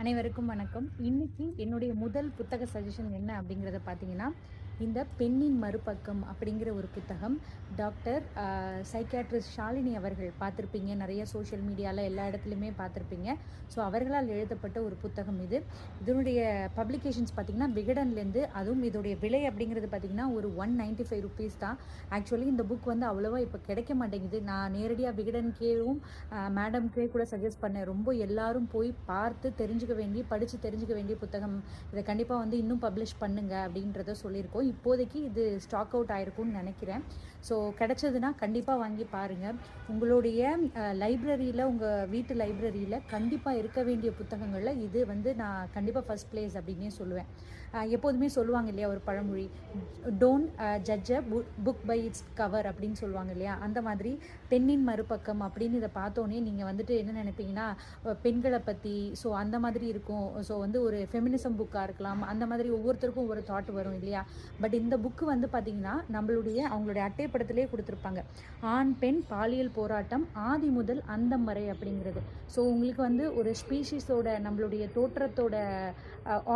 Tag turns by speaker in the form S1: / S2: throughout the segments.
S1: அனைவருக்கும் வணக்கம். இன்னைக்கு என்னுடைய முதல் புத்தக சஜஷன் என்ன அப்படிங்கிறத பார்த்தீங்கன்னா இந்த பெண்ணின் மறுபக்கம் அப்படிங்கிற ஒரு புத்தகம். டாக்டர் சைக்காட்ரிஸ்ட் ஷாலினி அவர்கள் பார்த்துருப்பீங்க. நிறைய சோஷியல் மீடியாவில் எல்லா இடத்துலையுமே பார்த்துருப்பீங்க. ஸோ அவர்களால் எழுதப்பட்ட ஒரு புத்தகம் இது. இதனுடைய பப்ளிகேஷன்ஸ் பார்த்தீங்கன்னா விகடன்லேருந்து அதுவும் இதோடைய விலை அப்படிங்கிறது பார்த்தீங்கன்னா ஒரு ஒன் நைன்ட்டி ஃபைவ் ருபீஸ் தான். ஆக்சுவலி இந்த புக் வந்து அவ்வளோவா இப்போ கிடைக்க மாட்டேங்குது. நான் நேரடியாக விகடன்கேவும் மேடம்கே கூட சஜஸ்ட் பண்ணேன். ரொம்ப எல்லாரும் போய் பார்த்து தெரிஞ்சுக்க வேண்டிய படித்து தெரிஞ்சுக்க வேண்டிய புத்தகம். இதை கண்டிப்பாக வந்து இன்னும் பப்ளிஷ் பண்ணுங்க அப்படின்றத சொல்லியிருக்கோம். இப்போதைக்கு இது ஸ்டாக் அவுட் ஆயிருக்கும்னு நினைக்கிறேன். ஸோ கிடைச்சதுன்னா கண்டிப்பாக வாங்கி பாருங்கள் உங்களுடைய லைப்ரரியில் உங்கள் வீட்டு லைப்ரரியில் கண்டிப்பாக இருக்க வேண்டிய புத்தகங்களில் இது வந்து நான் கண்டிப்பாக ஃபஸ்ட் பிளேஸ் அப்படின்னே சொல்லுவேன். எப்போதுமே சொல்லுவாங்க இல்லையா ஒரு பழமொழி don't judge book by its cover அப்படின்னு சொல்லுவாங்க இல்லையா? அந்த மாதிரி பெண்ணின் மறுபக்கம் அப்படின்னு இதை பார்த்தோன்னே நீங்கள் வந்துட்டு என்ன நினைப்பீங்கன்னா பெண்களை பற்றி ஸோ அந்த மாதிரி இருக்கும். ஸோ வந்து ஒரு ஃபெமினிசம் புக்காக இருக்கலாம். அந்த மாதிரி ஒவ்வொருத்தருக்கும் ஒரு தாட் வரும் இல்லையா? பட் இந்த புக்கு வந்து பார்த்திங்கன்னா நம்மளுடைய அவங்களுடைய அட்டைப்படத்திலே கொடுத்துருப்பாங்க. ஆண் பெண் பாலியல் போராட்டம் ஆதி முதல் அந்தம் வரை அப்படிங்கிறது. ஸோ உங்களுக்கு வந்து ஒரு ஸ்பீஷிஸோட நம்மளுடைய தோற்றத்தோட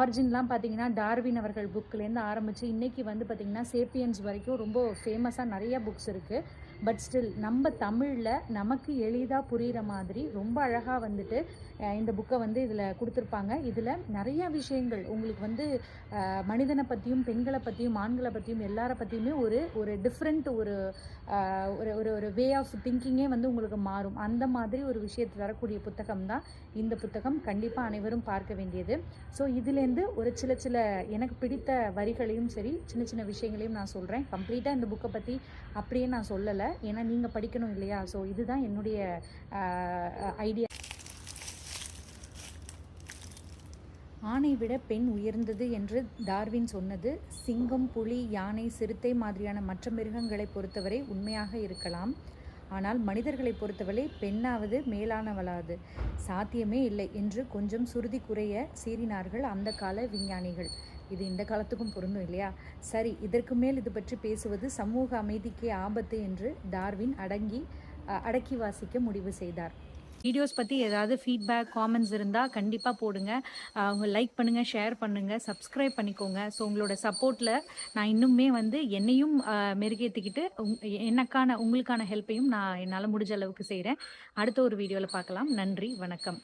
S1: ஆரிஜின்லாம் பார்த்தீங்கன்னா டார்வின் அவர்கள் புக்லேருந்து ஆரம்பித்து இன்றைக்கி வந்து பார்த்திங்கன்னா சேப்பியன்ஸ் வரைக்கும் ரொம்ப ஃபேமஸாக நிறைய புக்ஸ் இருக்குது பட் ஸ்டில் நம்ம தமிழில் நமக்கு எளிதாக புரிகிற மாதிரி ரொம்ப அழகாக வந்துட்டு இந்த புக்கை வந்து இதில் கொடுத்துருப்பாங்க. இதில் நிறைய விஷயங்கள் உங்களுக்கு வந்து மனிதனை பற்றியும் பெண்களை பற்றியும் ஆண்களை பற்றியும் எல்லாரை பற்றியுமே ஒரு ஒரு டிஃப்ரெண்ட் ஒரு ஒரு ஒரு ஒரு வே ஆஃப் திங்கிங்கே வந்து உங்களுக்கு மாறும். அந்த மாதிரி ஒரு விஷயத்தை தரக்கூடிய புத்தகம் தான் இந்த புத்தகம். கண்டிப்பாக அனைவரும் பார்க்க வேண்டியது. ஸோ இதுலேருந்து ஒரு சில சில எனக்கு பிடித்த வரிகளையும் சரி சின்ன சின்ன விஷயங்களையும் நான் சொல்கிறேன் கம்ப்ளீட்டாக இந்த புக்கை பற்றி அப்படியே நான் சொல்லலை. ஏன்னா நீங்கள் படிக்கணும் இல்லையா? ஸோ இதுதான் என்னுடைய ஐடியா ஆணை விட பெண் உயர்ந்தது என்று டார்வின் சொன்னது. சிங்கம் புலி யானை சிறுத்தை மாதிரியான மற்ற மிருகங்களை பொறுத்தவரை உண்மையாக இருக்கலாம். ஆனால் மனிதர்களை பொறுத்தவரை பெண்ணாவது மேலானவளாது சாத்தியமே இல்லை என்று கொஞ்சம் சுருதி குறைய சீறினார்கள் அந்த கால விஞ்ஞானிகள். இது இந்த காலத்துக்கும் பொருந்தும் இல்லையா? சரி இதற்கு மேல் இது பற்றி பேசுவது சமூக அமைதிக்கே ஆபத்து என்று டார்வின் அடங்கி அடக்கி வாசிக்க முடிவு செய்தார். வீடியோஸ் பற்றி ஏதாவது ஃபீட்பேக் காமெண்ட்ஸ் இருந்தால் கண்டிப்பாக போடுங்க. அவங்க லைக் பண்ணுங்கள் ஷேர் பண்ணுங்கள் சப்ஸ்கிரைப் பண்ணிக்கோங்க. ஸோ உங்களோட சப்போர்ட்டில் நான் இன்னுமே வந்து என்னையும் மெருகேற்றிக்கிட்டு உங் எனக்கான உங்களுக்கான ஹெல்ப்பையும் நான் என்னால் முடிஞ்ச அளவுக்கு செய்கிறேன் அடுத்த ஒரு வீடியோவில் பார்க்கலாம். நன்றி வணக்கம்.